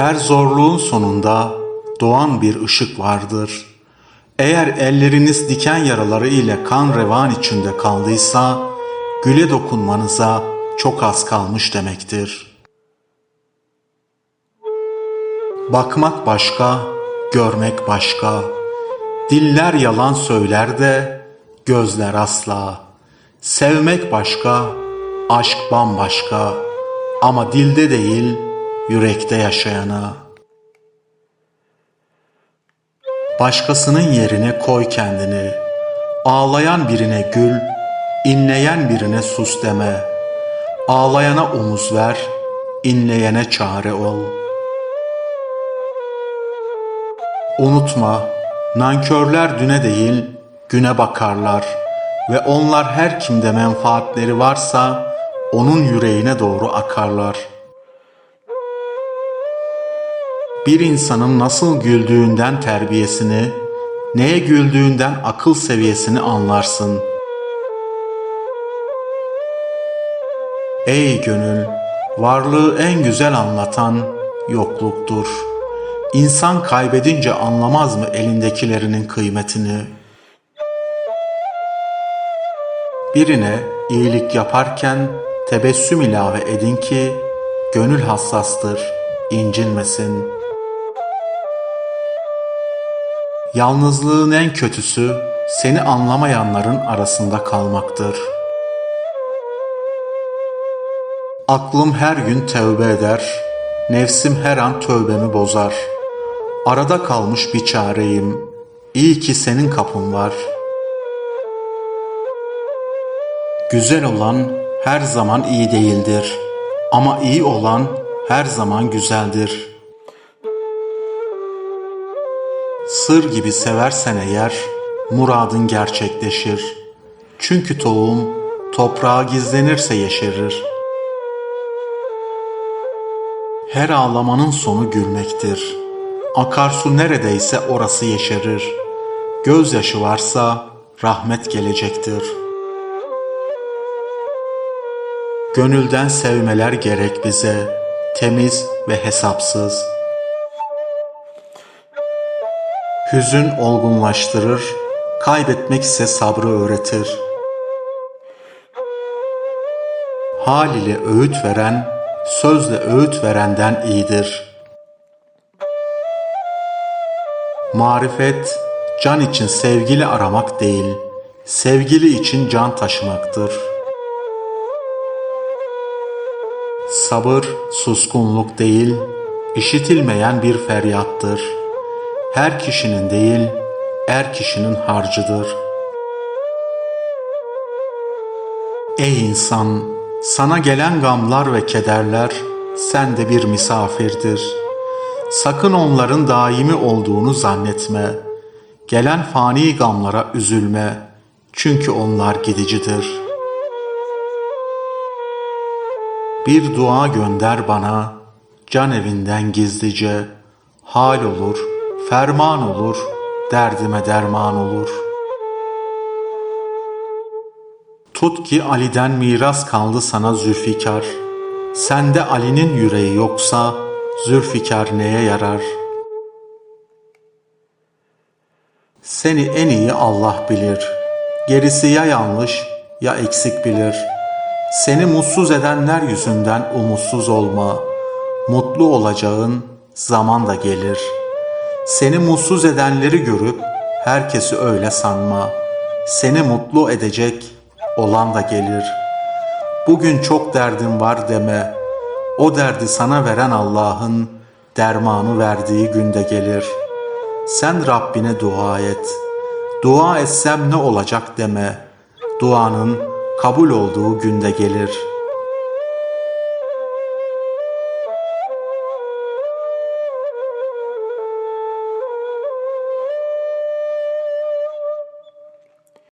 Her zorluğun sonunda doğan bir ışık vardır. Eğer elleriniz diken yaraları ile kan revan içinde kaldıysa, güle dokunmanıza çok az kalmış demektir. Bakmak başka, görmek başka. Diller yalan söyler de gözler asla. Sevmek başka, aşk bambaşka. Ama dilde değil, yürekte yaşayana. Başkasının yerine koy kendini. Ağlayan birine gül, inleyen birine sus deme. Ağlayana omuz ver, inleyene çare ol. Unutma, nankörler düne değil, güne bakarlar ve onlar her kimde menfaatleri varsa onun yüreğine doğru akarlar. Bir insanın nasıl güldüğünden terbiyesini, neye güldüğünden akıl seviyesini anlarsın. Ey gönül, varlığı en güzel anlatan yokluktur. İnsan kaybedince anlamaz mı elindekilerinin kıymetini? Birine iyilik yaparken tebessüm ilave edin ki gönül hassastır, incinmesin. Yalnızlığın en kötüsü seni anlamayanların arasında kalmaktır. Aklım her gün tövbe eder, nefsim her an tövbemi bozar. Arada kalmış bir çareyim, iyi ki senin kapın var. Güzel olan her zaman iyi değildir ama iyi olan her zaman güzeldir. Sır gibi seversen eğer muradın gerçekleşir. Çünkü tohum toprağa gizlenirse yeşerir. Her ağlamanın sonu gülmektir. Akarsu neredeyse orası yeşerir. Gözyaşı varsa rahmet gelecektir. Gönülden sevmeler gerek bize, temiz ve hesapsız. Hüzün olgunlaştırır, kaybetmek ise sabrı öğretir. Hal ile öğüt veren, sözle öğüt verenden iyidir. Marifet, can için sevgili aramak değil, sevgili için can taşımaktır. Sabır, suskunluk değil, işitilmeyen bir feryattır. Her kişinin değil, er kişinin harcıdır. Ey insan, sana gelen gamlar ve kederler sende bir misafirdir. Sakın onların daimi olduğunu zannetme. Gelen fani gamlara üzülme. Çünkü onlar gidicidir. Bir dua gönder bana, can evinden gizlice. Hal olur, ferman olur, derdime derman olur.'' Tut ki Ali'den miras kaldı sana Zülfikar. Sende Ali'nin yüreği yoksa Zülfikar neye yarar? Seni en iyi Allah bilir. Gerisi ya yanlış ya eksik bilir. Seni mutsuz edenler yüzünden umutsuz olma. Mutlu olacağın zaman da gelir. Seni mutsuz edenleri görüp herkesi öyle sanma. Seni mutlu edecek olan da gelir. Bugün çok derdim var deme. O derdi sana veren Allah'ın dermanı verdiği günde gelir. Sen Rabbine dua et. Dua etsem ne olacak deme. Duanın kabul olduğu günde gelir.''